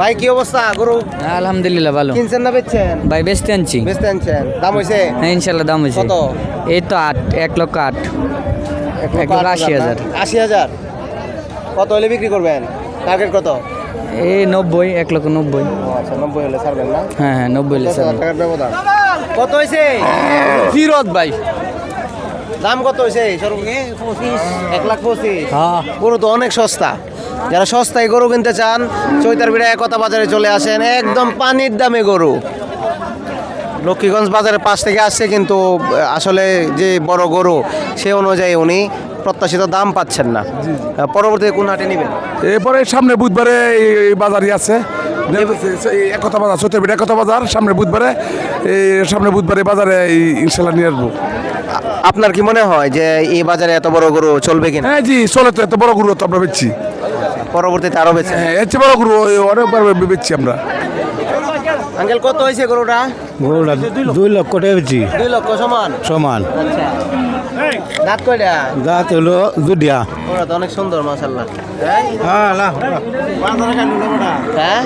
ভাই কি অবস্থা? গরু আলহামদুলিল্লাহ ভালো। কিনছেন না বেচছেন? ভাই বেচতে আনছি। বেচতে আনছেন। দাম হয়েছে হ্যাঁ ইনশাল্লাহ দাম হয়েছে কত? এই তো আট এক লক্ষ আট। এক লক্ষ আশি হাজার। আশি হাজার? কত হলে বিক্রি করবেন? টার্গেট কত? এই নব্বই এক লক্ষ নব্বই। আচ্ছা নব্বই হলে ছাড়বেন না? হ্যাঁ হ্যাঁ নব্বই লিটার হাজার টাকার ব্যবধান। কত হয়েছে ফিরত ভাই। দাম কত হয়েছে পঁচিশ এক লাখ পঁচিশ। হ্যাঁ। গরু তো অনেক সস্তা। যারা সস্তায় গরু কিনতে চান চৈতার বিড়া একতা বাজারে চলে আসেন একদম পানির দামে গরু। লক্ষ্মীগঞ্জ বাজারের পাশ থেকে আসছে কিন্তু আসলে যে বড় গরু সে অনুযায়ী উনি প্রত্যাশিত দাম পাচ্ছেন না। পরবর্তীতে কোন হাটে নেবেন? এরপরে সামনে বুধবারে এই বাজারই আছে। একতা বাজার সত্যি একতা বাজার সামনে বুধবারে এই সামনে বুধবারে বাজারে ইনশাল্লাহ নিয়ে আসব। আপনার কি মনে হয় যে এই বাজারে এত বড় গরু চলবে কিনা? হ্যাঁ জি চলে তো এত বড় গরু তো আমরা বেচছি। পরবর্তীতে আরও বেছে। হ্যাঁ এর চেয়ে বড় গুরু অনেকবার বেচছি আমরা। আঙ্কেল কত হয়েছে গরুটা? গরুটা দুই লক্ষ টাকা বেচি। দুই লক্ষ সমান? সমান। আচ্ছা। দাঁত কয়টা? দাঁত হলো দুটিয়া ওরা তো অনেক সুন্দর মাশাল্লাহ হ্যাঁ হ্যাঁ?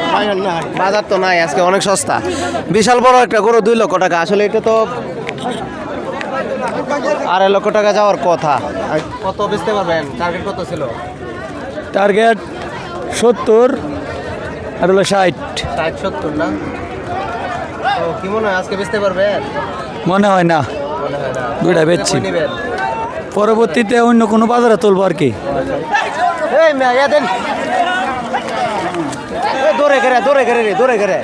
বাজার তো নাই আজকে অনেক সস্তা। বিশাল বড় একটা গরু দুই লক্ষ টাকা। আসলে এটা তো আড়াই লক্ষ টাকা যাওয়ার কথা। কত বেচতে পারবেন? টার্গেট কত ছিল? টার্গেট সত্তর আর হলো ষাট। ষাট সত্তর না? ও কি মনে হয় আজকে বেচতে পারবে? মনে হয় না। গোটা দুইটা বেচছি। পরবর্তীতে অন্য কোনো বাজারে তুলবো আর কি। এই দেন। এই দৌড়ে গেরে দৌড়ে গেরে রে দৌড়ে গেরে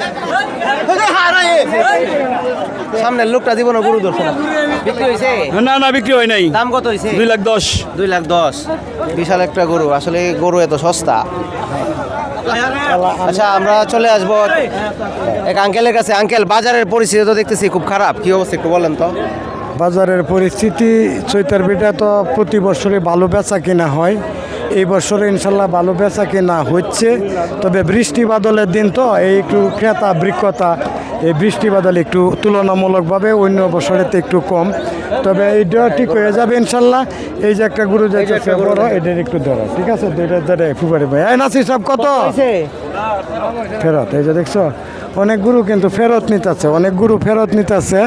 সামনের লোকটা জীবনে গরু ধরছে না। বিক্রি হয়েছে না না বিক্রি হয় নাই। দাম কত হয়েছে দুই লাখ দশ। দুই লাখ দশ। বিশাল একটা গরু। আসলে গরু এত সস্তা। আচ্ছা আমরা চলে আসব। এক আঙ্কেলের কাছে। আঙ্কেল বাজারের পরিস্থিতি তো দেখতেছি খুব খারাপ। কি অবস্থা একটু বলেন তো। বাজারের পরিস্থিতি চৈতার বিটা তো প্রতি বছরে ভালো বেচা কিনা হয়। এই বছরে ইনশাল্লাহ ভালো বেচা কিনা হচ্ছে। তবে বৃষ্টি বাদলের দিন তো এই একটু ক্রেতা বৃক্ষতা এই বৃষ্টি বাদল একটু তুলনামূলকভাবে অন্য বছরেতে একটু কম। তবে এইটা ঠিক হয়ে যাবে ইনশাল্লাহ। এই যে একটা গুরু যাইতেছে বড় এটার একটু ধরো ঠিক আছে? দুইটা ধরে ফুবারি ভাই। এই নাসি সব কত? ফেরত এই যে দেখছ? অনেক গুরু কিন্তু ফেরত নিতেছে অনেক গুরু ফেরত নিতেছে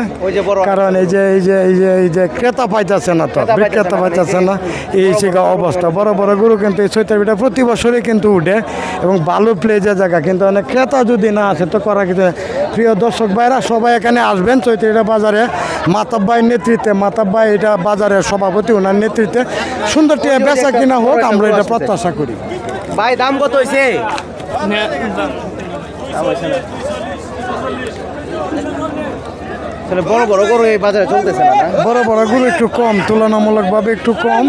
কারণ এই যে এই যে এই যে এই যে ক্রেতা পাইতেছে না তো ক্রেতা পাইতাছে বিক্রেতা না, পাইতেছে না এই শিখা অবস্থা বড় বড় গুরু কিন্তু এই ছয়টাবিটা প্রতি বছরই কিন্তু উঠে এবং ভালো যে জায়গা কিন্তু অনেক ক্রেতা যদি না আসে তো করা কিন্তু প্রিয় দর্শক ভাইরা সবাই এখানে আসবেন চৈত্রিটা বাজারে মাতাব্বাইয়ের নেতৃত্বে মাতাব্বাই এটা বাজারের সভাপতি ওনার নেতৃত্বে সুন্দর টিয়া বেচা কিনা হোক আমরা এটা প্রত্যাশা করি ভাই দাম কত হয়েছে আসলে বড় বড় গরু এই বাজারে চলতেছে না? বড় বড় গরু একটু কম তুলনামূলকভাবে একটু কম।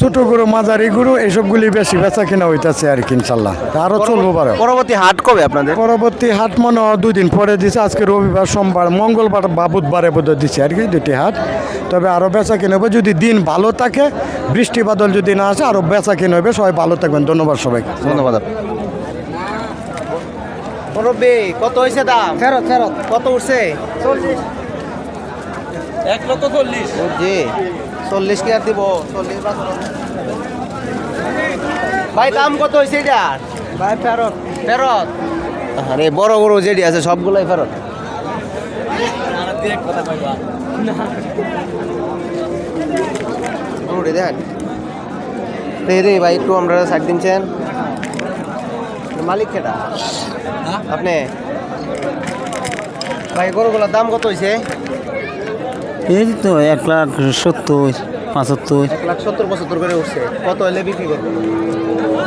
ছোট গরু মাঝারি গরু এইসবগুলি বেশি বেচা কিনা হইতাছে আর কি ইনশাল্লাহ। আরও চলবো পারে পরবর্তী হাট কবে আপনাদের? পরবর্তী হাট মনে হয় দুই দিন পরে দিছে আজকে রবিবার সোমবার মঙ্গলবার বা বুধবারে বোধ দিছে আর কি দুটি হাট। তবে আরও বেচা কিনে হবে যদি দিন ভালো থাকে বৃষ্টি বাদল যদি না আসে আরও বেচা কিনে হবে সবাই ভালো থাকবেন। ধন্যবাদ সবাইকে। ধন্যবাদ মুরব্বী কত হয়েছে দাম? ফেরত ফেরত। কত উঠছে? এক লক্ষ চল্লিশ। জি চল্লিশ কি আর দিব? চল্লিশ ভাই দাম কত হয়েছে এটার ভাই ফেরত। ফেরত? আরে বড় বড় যেটি আছে সবগুলোই ফেরত। দেখেন রে রে ভাই একটু আমরা সাইড দিনছেন মালিক কেটা? আপনি? ভাই গরুগুলোর দাম কত হয়েছে এই তো এক লাখ সত্তর পঁচাত্তর। এক লাখ সত্তর পঁচাত্তর করে উঠছে। কত হলে বিক্রি করবে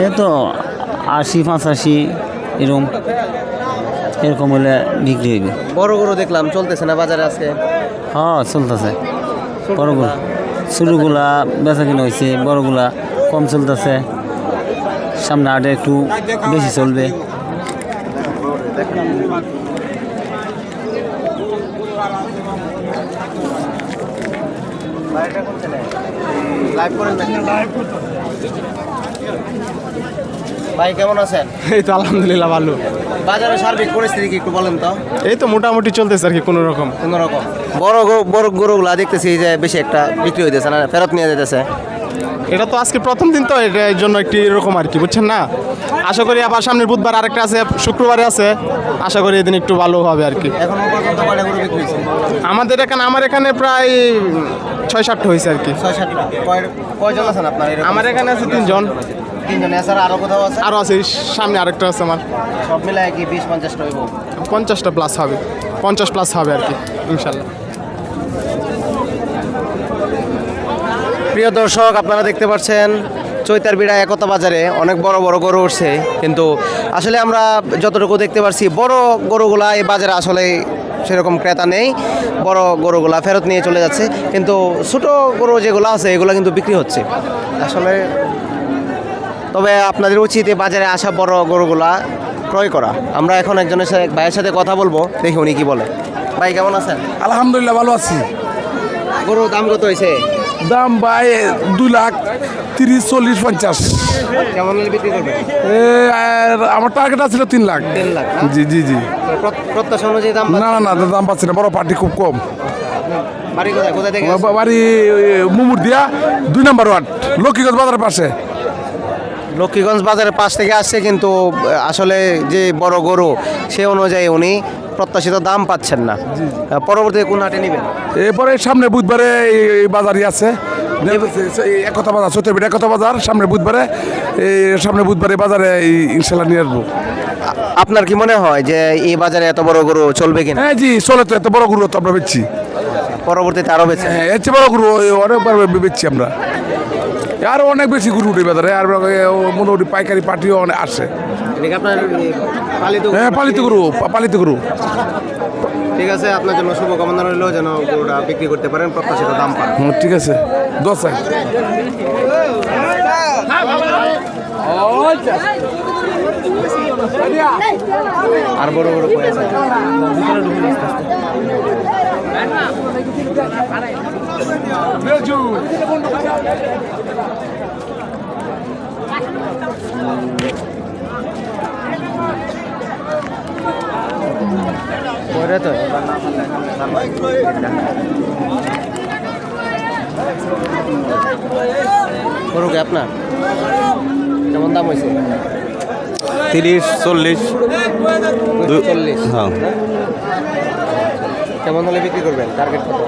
এই তো আশি পাঁচাশি এরকম। এরকম হলে বিক্রি হইবে। বড় গরু দেখলাম চলতেছে না বাজারে আজকে? হ্যাঁ চলতেছে। বড়গুলা ছোটোগুলা বেচা কিনা হয়েছে বড়গুলা কম চলতেছে। সামনে আটে একটু বেশি চলবে। লাইভ করেন ভাই কেমন আছেন? এই তো আলহামদুলিল্লাহ ভালো। বাজারের সার্বিক পরিস্থিতি কি একটু বলেন তো। এই তো মোটামুটি চলতেছে আর কি কোনো রকম। কোন রকম। বড় গরু বড় গরুগুলা দেখতেছি যে বেশি একটা বিক্রি হইতেছে না ফেরত নিয়ে যেতেছে এটা তো আজকে প্রথম দিন তো এটার জন্য একটি এরকম আর কি বুঝছেন না? আশা করি আবার সামনের বুধবার আরেকটা আছে শুক্রবারে আছে। আশা করি এদিন একটু ভালো হবে আর কি। আমাদের এখানে আমার এখানে প্রায় ছয় সাতটা হয়েছে আর কি। কয়জন আছেন আপনার আমার এখানে আছে তিনজন। তিনজন। এছাড়া আরও কোথাও আছে? আরও আছে এই সামনে আরেকটা আছে আমার। সব মিলায় কি বিশ পঞ্চাশটা হইব? পঞ্চাশটা প্লাস হবে। পঞ্চাশ প্লাস হবে আর কি ইনশাল্লাহ। প্রিয় দর্শক আপনারা দেখতে পাচ্ছেন চৈতার বিড়া একতা বাজারে অনেক বড় বড় গরু উঠছে। কিন্তু আসলে আমরা যতটুকু দেখতে পারছি বড় গরুগুলা এই বাজারে আসলে সেরকম ক্রেতা নেই। বড় গরুগুলা ফেরত নিয়ে চলে যাচ্ছে। কিন্তু ছোট গরু যেগুলো আছে এগুলো কিন্তু বিক্রি হচ্ছে। আসলে তবে আপনাদের উচিত এই বাজারে আসা বড় গরুগুলা ক্রয় করা। আমরা এখন একজনের সাথে ভাইয়ের সাথে কথা বলব দেখি উনি কি বলে। ভাই কেমন আছেন? আলহামদুলিল্লাহ ভালো আছি। গরুর দাম কত হয়েছে? দাম ভাই দুই লাখ তিরিশ চল্লিশ পঞ্চাশ। কেমন আমার টার্গেট আছিল তিন লাখ? জি জি জি। প্রত্যাশা অনুযায়ী দাম না না না দাম পাচ্ছি না। বড় পার্টি খুব কম। বাড়ি মুমুর দিয়া দুই নম্বর ওয়ার্ড লক্ষ্মীগঞ্জ বাজারের পাশে। লক্ষ্মীগঞ্জ বাজারের পাশ থেকে আসছে কিন্তু আসলে যে বড় গরু সে অনুযায়ী উনি প্রত্যাশিত দাম পাচ্ছেন না। পরবর্তীতে কোন হাটে নেবেন? এরপরে সামনে বুধবারে এই বাজারই আছে। একতা বাজার সত্যি একতা বাজার সামনে বুধবারে সামনে বুধবারে বাজারে ইনশাল্লাহ নিয়ে আসব। আপনার কি মনে হয় যে এই বাজারে এত বড় গরু চলবে কিনা? হ্যাঁ জি চলে তো এত বড় গরু তো আমরা বেচছি। পরবর্তীতে আরও বেছে হ্যাঁ এর চেয়ে বড় গরু অনেকবার বেচছি আমরা। আরও অনেক বেশি গরু উঠে বাজারে আর মোটামুটি পাইকারি পার্টিও অনেক আসে। হ্যাঁ পালিত গরু পালিত গরু ঠিক আছে আপনার জন্য শুভকামনা রইল যেন গরুটা বিক্রি করতে পারেন প্রত্যাশিত দাম পান। ঠিক আছে। দশ আর বড় বড় আছে? পরে তো। গরু কি আপনার কেমন দাম হয়েছে? তিরিশ চল্লিশ। চল্লিশ। হ্যাঁ। কেমন হলে বিক্রি করবেন? টার্গেট কত?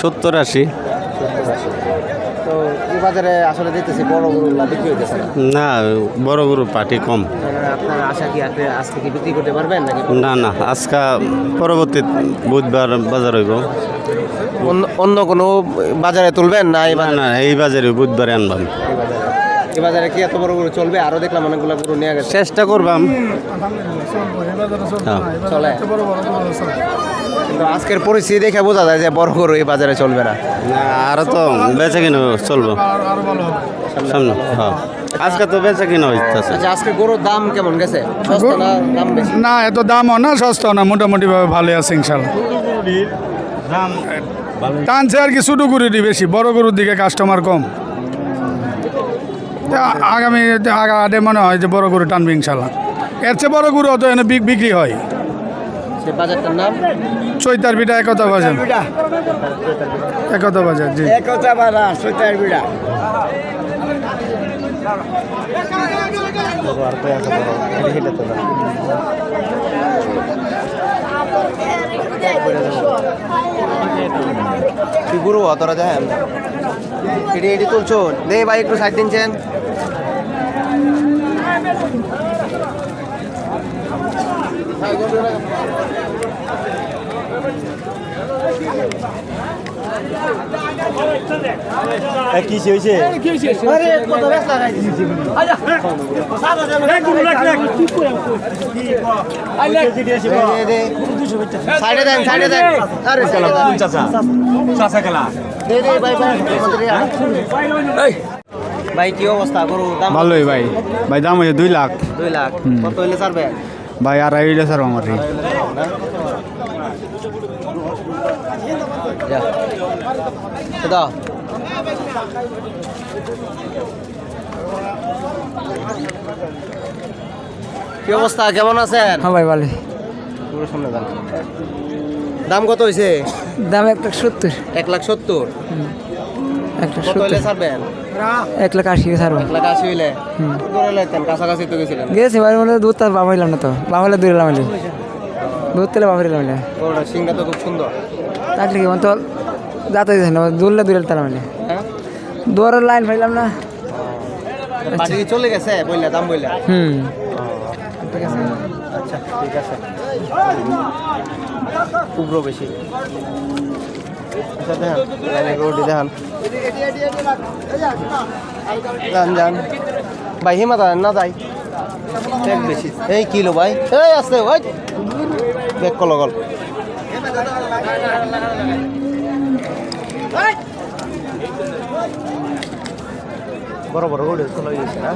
সত্তর আশি। বাজারে আসলে দেখতেছি বড় গরুগুলা বিক্রি হইতেছে না। না বড় গরু পাটি কম। আপনার আশা কি আপনি আজকে কি বিক্রি করতে পারবেন নাকি? না না আজকে পরবর্তী বুধবার বাজার হইব। অন্য- অন্য কোনো বাজারে তুলবেন না এই বাজারে? না এই বাজারে বুধবারে আনবেন। এই বাজারে। এই বাজারে কি এত বড় গরু চলবে? আরও দেখলাম অনেকগুলো গরু নিয়ে গেছে। চেষ্টা করবাম। হ্যাঁ চলে। কিন্তু আজকের পরিস্থিতি দেখে বোঝা যায় যে বড় গরু এই বাজারে চলবে না। আরও তো বেচা কিনা চলবো। সামনে হ্যাঁ। আজকে তো বেচা কিনা হইতেছে। আচ্ছা আজকে গরুর দাম কেমন গেছে? সস্তা না দাম বেশি? না এত দামও না সস্তাও না মোটামুটি ভাবে ভালো আছে ইনশাল্লাহ। টানছে আর কি ছোটো গরুরই বেশি বড় গরুর দিকে কাস্টমার কম। আগামী আগে মনে হয় যে বড় গরু টানবে ইনশাল্লাহ এর চেয়ে বড় গরু অত এনে বিক- বিক্রি হয়। বাজারটার নাম? চৈতার বিটা একতা বাজার। একতা বাজার জি। গরু আর কই আছে বড়। এটা হেলে তো না কি গুরু অতরা যায় এটি এটি তুলছো? দে ভাই একটু সাইড দিনছেন। সাইডে দেন সাইডে দেন। আরে সাইডে দেন। দে দে ভাই ভাই আমাদের ভাই কি অবস্থা? গরু দাম? ভালোই ভাই। ভাই দাম হয়েছে দুই লাখ। দুই লাখ। কত হইলে ছাড়বে? ভাই আড়াই হইলে স্যার আমার দাও। কি অবস্থা? কেমন আছেন? হ্যাঁ ভাই ভালো পুরো সামনে যান। দাম কত হয়েছে দাম সত্তর। এক লাখ সত্তর? ছাড়বেন? এক লাখ আশি ছাড়বো। এক লাখ আশি হইলে? কাছাকাছি তো গেছিলেন। গেছি মধ্যে দুধ তার বাবা হইলাম না তো। বাবা দূরে দুধ তেলে বাবা হইলাম না সিংটা তো খুব সুন্দর। তো যাতে না দূরলে দূরে তালাম হ্যাঁ। দুয়ারের লাইন পাইলাম না। কি চলে গেছে? বললে দাম বললে হুম। আচ্ছা ঠিক আছে। উগ্র বেশি। আচ্ছা দেখান। লাইনে গরুটি দেখান। যান যান। ভাই হিমা দাঁড়ান না যাই। এক বেশি। এই কিলো ভাই। এই আছে ওই। ব্যাগ কল বড় বড় গরু চলে গেছে না।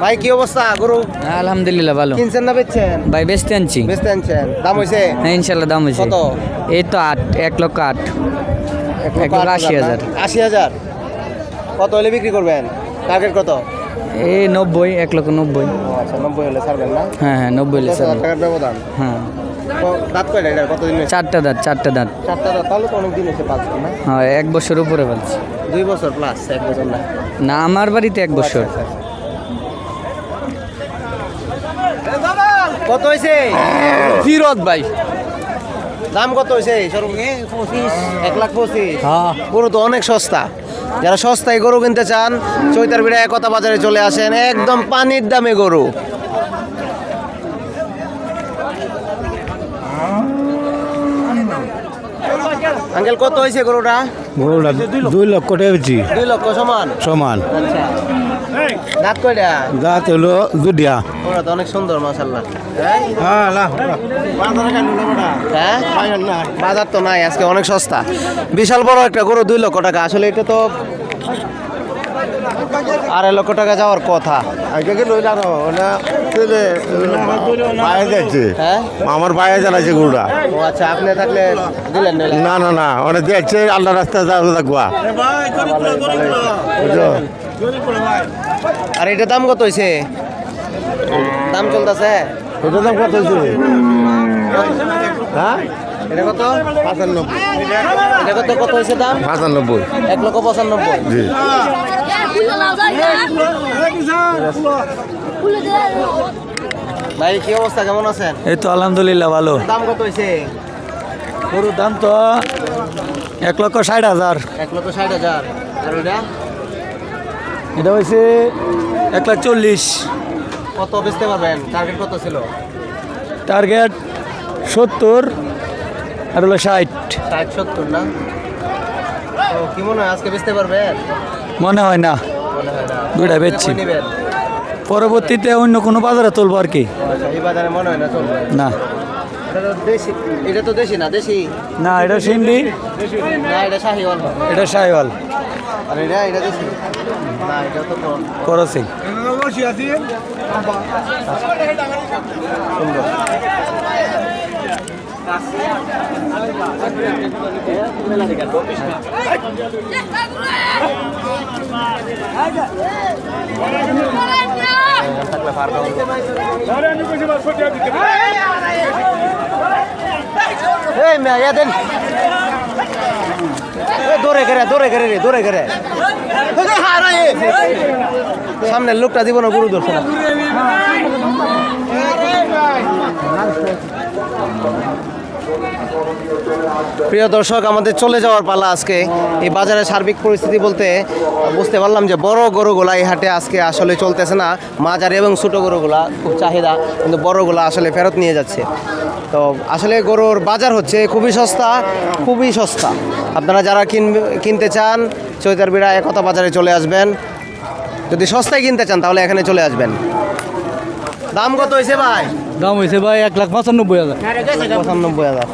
ভাই কি অবস্থা গরু? আলহামদুলিল্লাহ ভালো। কিনছেন না বেচছেন? ভাই বেচতে আনছি। বেচতে আনছেন। দাম হয়েছে হ্যাঁ ইনশাল্লাহ দাম হয়েছে কত? এই তো আট এক লক্ষ আট। এক লক্ষ আশি হাজার। আশি হাজার। কত হলে বিক্রি করবেন? টার্গেট কত? এই নব্বই এক লক্ষ নব্বই। আচ্ছা নব্বই হলে ছাড়বেন না? হ্যাঁ হ্যাঁ নব্বই টাকার ব্যবধান? হ্যাঁ। দাঁত কয়টা এটা? কতদিন চারটা দাঁত চারটা দাঁত। চারটা দাঁত তাহলে তো অনেক দিন এসে পাঁচ না? হ্যাঁ এক বছর উপরে বলছি দুই বছর প্লাস এক বছর না? না আমার বাড়িতে এক বছর। কত হয়েছে? ফিরত ভাই। দাম কত হয়েছে? এক লাখ পঁচিশ। হ্যাঁ। গরু তো অনেক সস্তা। যারা সস্তায় গরু কিনতে চান চৈতার বিড়া একতা বাজারে চলে আসেন একদম পানির দামে গরু। আঙ্কেল কত হয়েছে গরুটা? গরুটা দুই লক্ষ টাকা দুই লক্ষ সমান? সমান। আচ্ছা। দাঁত কয়টা? দাঁত হলো ওরা তো অনেক সুন্দর মাসাল্লাহ হ্যাঁ হ্যাঁ? বাজার তো নাই আজকে অনেক সস্তা। বিশাল বড় একটা গরু দুই লক্ষ টাকা। আসলে এটা তো আড়াই লক্ষ টাকা যাওয়ার কথা। হ্যাঁ? আমার পায়ে চালাইছে গরুটা। ও আচ্ছা আপনি থাকলে দিলেন না না না অনেক দেখছে আল্লাহ রাস্তা যাওয়া থাকবা আর এটা দাম কত হয়েছে দাম চলতেছে। ওটা দাম কত হয়েছে হ্যাঁ? এটা কত? পঁচানব্বই। এটা কত কত হয়েছে দাম? পঁচানব্বই। এক লক্ষ পঁচানব্বই। জি। ভাই কি অবস্থা? কেমন আছেন? এই তো আলহামদুলিল্লাহ ভালো। দাম কত হয়েছে গরুর দাম তো এক লক্ষ ষাট হাজার। এক লক্ষ ষাট হাজার। আর ওইটা এটা হয়েছে এক লাখ চল্লিশ। কত বেচতে পারবেন? টার্গেট কত ছিল? টার্গেট সত্তর আর হলো ষাট। ষাট সত্তর না? তো কি মনে হয় আজকে বেচতে পারবেন মনে হয় না। মনে হয় না। দুইটা বেচছি। নেবেন? পরবর্তীতে অন্য কোনো বাজারে তুলবো আর কি। আচ্ছা, এই বাজারে মনে হয় না চলবে। না। এটা তো দেশি এটা তো দেশি না দেশি? না এটা সিন্ডি না এটা শাহিওয়াল। এটা সাইওয়াল আর এটা এটা দেশি না এটা তো কম। সুন্দর থাকলে পারবে এই মেয়া দেন দৌড়ে করে দৌড়ে করে রে দৌড়ে করে সামনের লোকটা দিব না গুরু ধরছে না প্রিয় দর্শক আমাদের চলে যাওয়ার পালা আজকে। এই বাজারের সার্বিক পরিস্থিতি বলতে বুঝতে পারলাম যে বড় গরুগুলা এই হাটে আজকে আসলে চলতেছে না। মাঝারি এবং ছোটো গরুগুলা খুব চাহিদা কিন্তু বড়গুলা আসলে ফেরত নিয়ে যাচ্ছে। তো আসলে গরুর বাজার হচ্ছে খুবই সস্তা খুবই সস্তা। আপনারা যারা কিনবে কিনতে চান চৈতার বিড়া একতা বাজারে চলে আসবেন। যদি সস্তায় কিনতে চান তাহলে এখানে চলে আসবেন। দাম কত হয়েছে ভাই? দাম হয়েছে ভাই এক লাখ পঁচানব্বই হাজার। পঁচানব্বই হাজার।